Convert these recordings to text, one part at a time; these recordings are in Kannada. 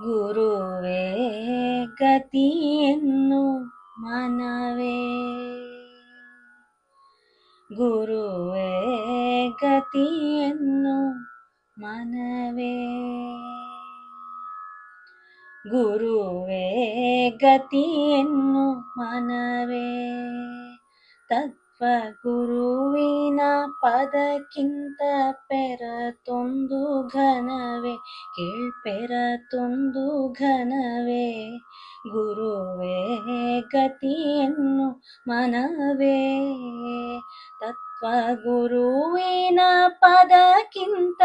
ಗುರುವೇ ಗತಿಯನ್ನು ಮನವೇ ಗುರುವೇ ಗತಿಯನ್ನು ಮನವೇ ಗುರುವೇ ಗತಿಯನ್ನು ಮನವೇ ತತ್ವ ಗುರುವಿನ ಪದಕ್ಕಿಂತ ಪೆರತೊಂದು ಘನವೇ ಕೇಳ್ಪೆರತೊಂದು ಘನವೇ. ಗುರುವೇ, ಗತಿಯನ್ನು ಮನವೇ. ತತ್ವ ಗುರುವಿನ ಪದಕ್ಕಿಂತ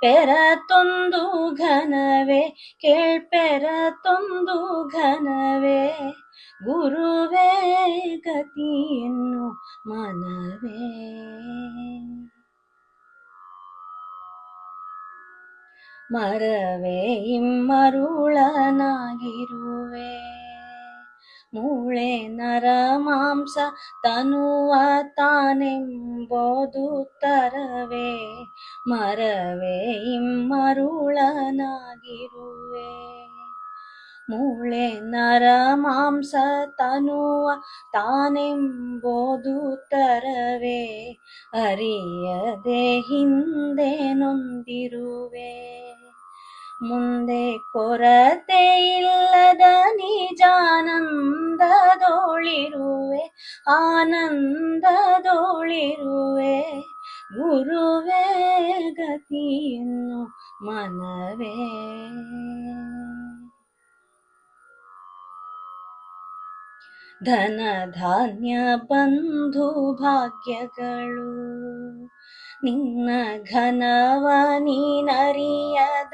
ಪೆರತೊಂದು ಘನವೇ ಕೇಳ್ಪೆರತೊಂದು ಘನವೇ. ಗುರುವೇ, ಗತಿಯನ್ನು ಮನವೇ. ಮರವೇ ಇಮ್ಮರುಳನಾಗಿರುವೆ. ಮೂಳೆ ನರ ಮಾಂಸ ತನುವ ತಾನೆಂಬುದು ತರವೇ. ಮರವೇ ಇಮ್ಮರುಳನಾಗಿರುವೆ. ಮೂಳೆ ನರ ಮಾಂಸ ತನುವ ತಾನೆಂಬುದು ತರವೇ ಅರಿಯದೆ ಹಿಂದೆ ನೊಂದಿರುವೆ. ಮುಂದೆ ಕೊರತೆ ಇಲ್ಲದ ನಿಜಾನಂದದೋಳಿರುವೆ. ಆನಂದದೋಳಿರುವೆ. ಗುರುವೇ, ಗತಿಯನ್ನು ಮನವೇ. ಧನ ಧಾನ್ಯ ಬಂಧು ಭಾಗ್ಯಗಳು. ನಿನ್ನ ಘನವ ನೀನರಿಯದ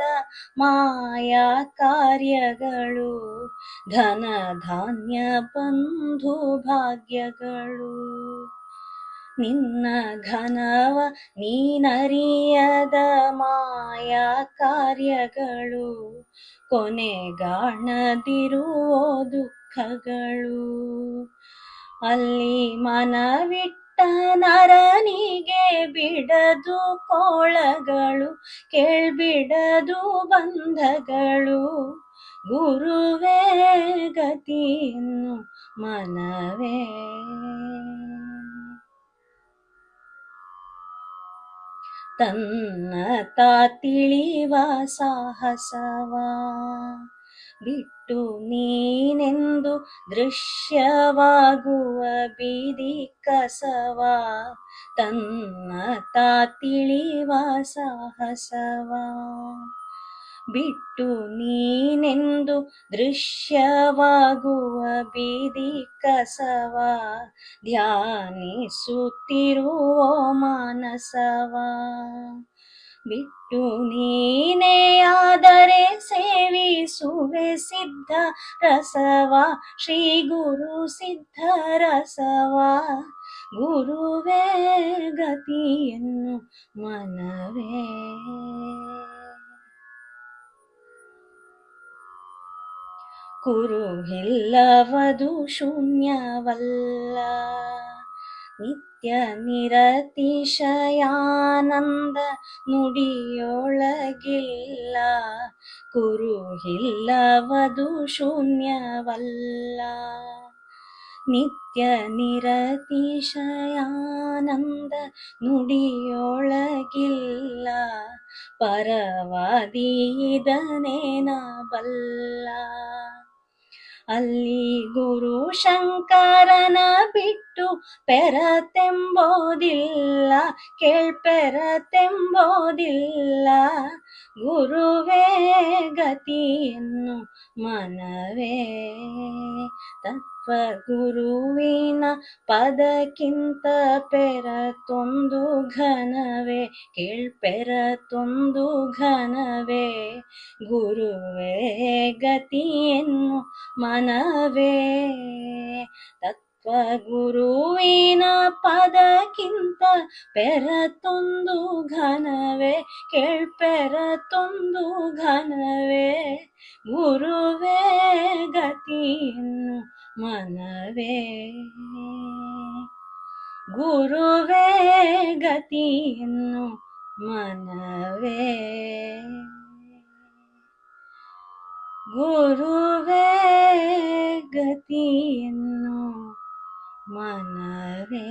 ಮಾಯಾ ಕಾರ್ಯಗಳು. ಧನ ಧಾನ್ಯ ಬಂಧು ಭಾಗ್ಯಗಳು. ನಿನ್ನ ಘನವ ನೀನರಿಯದ ಮಾಯಾ ಕಾರ್ಯಗಳು. ಕೊನೆಗಾಣದಿರುವ ದುಃಖಗಳು ಅಲ್ಲಿ ಮನವಿಟ್ಟ ನರನಿಗೆ ಬಿಡದು ಕೋಳಗಳು, ಕೇಳ್ಬಿಡದು ಬಂಧಗಳು. ಗುರುವೇ ಗತಿಯನ್ನು ಮನವೇ. ತನ್ನ ತಾ ತಿಳಿವ ಸಾಹಸವ. ಬಿಟ್ಟು ನೀನೆಂದು ದೃಶ್ಯವಾಗುವ ಬೀದಿ ಕಸವ, ತನ್ನ ತಾ ತಿಳಿವ ಸಾಹಸವ. ಬಿಟ್ಟು ನೀನೆಂದು ದೃಶ್ಯವಾಗುವ ಬೀದಿ ಕಸವ, ಧ್ಯಾನಿಸುತ್ತಿರುವ ಮಾನಸವ. ಬಿಟ್ಟು ನೀನೇ ಆದರೆ ಸೇವಿಸುವೆ ಸಿದ್ಧ ರಸವ ಶ್ರೀ ಗುರು ಸಿದ್ಧ ರಸವ. ಗುರುವೇ ಗತಿಯನ್ನು ಮನವೇ. ಕುರುಹಿಲ್ಲವದು ಶೂನ್ಯವಲ್ಲ. ನಿತ್ಯ ನಿರತಿಶಯಾನಂದ ನುಡಿಯೊಳಗಿಲ್ಲ. ಕುರುಹಿಲ್ಲವದು ಶೂನ್ಯವಲ್ಲ. ನಿತ್ಯ ನಿರತಿಶಯಾನಂದ ನುಡಿಯೊಳಗಿಲ್ಲ ಪರವಾದೀದನೇನ ಬಲ್ಲ ಅಲ್ಲಿ ಗುರು ಶಂಕರನ ಬಿಟ್ಟು ಪೆರತೆಂಬೋದಿಲ್ಲ ಕೇಳ್ಪೆರತೆಂಬೋದಿಲ್ಲ ಗುರುವೇ ಗತಿಯನ್ನು ಮನವೇ ತತ್ವ ಗುರುವಿನ ಪದಕ್ಕಿಂತ ಪೆರತೊಂದು ಘನವೇ ಕೇಳ್ಪೆರತೊಂದು ಘನವೇ. ಗುರುವೇ ಗತಿಯನ್ನು ಮನವೇ, ತತ್ವ ಗುರುವಿನ ಪದಕ್ಕಿಂತ ಪೆರತೊಂದು ಘನವೇ ಕೇಳ್ಪೆರತೊಂದು ಘನವೇ. ಗುರುವೇ ಗತಿಯನ್ನು ಮನವೇ. ಗುರುವೇ ಗತಿಯನ್ನು ಮನವೇ. ಗುರುವೇ ಗತಿಯನ್ನು ಮನವೇ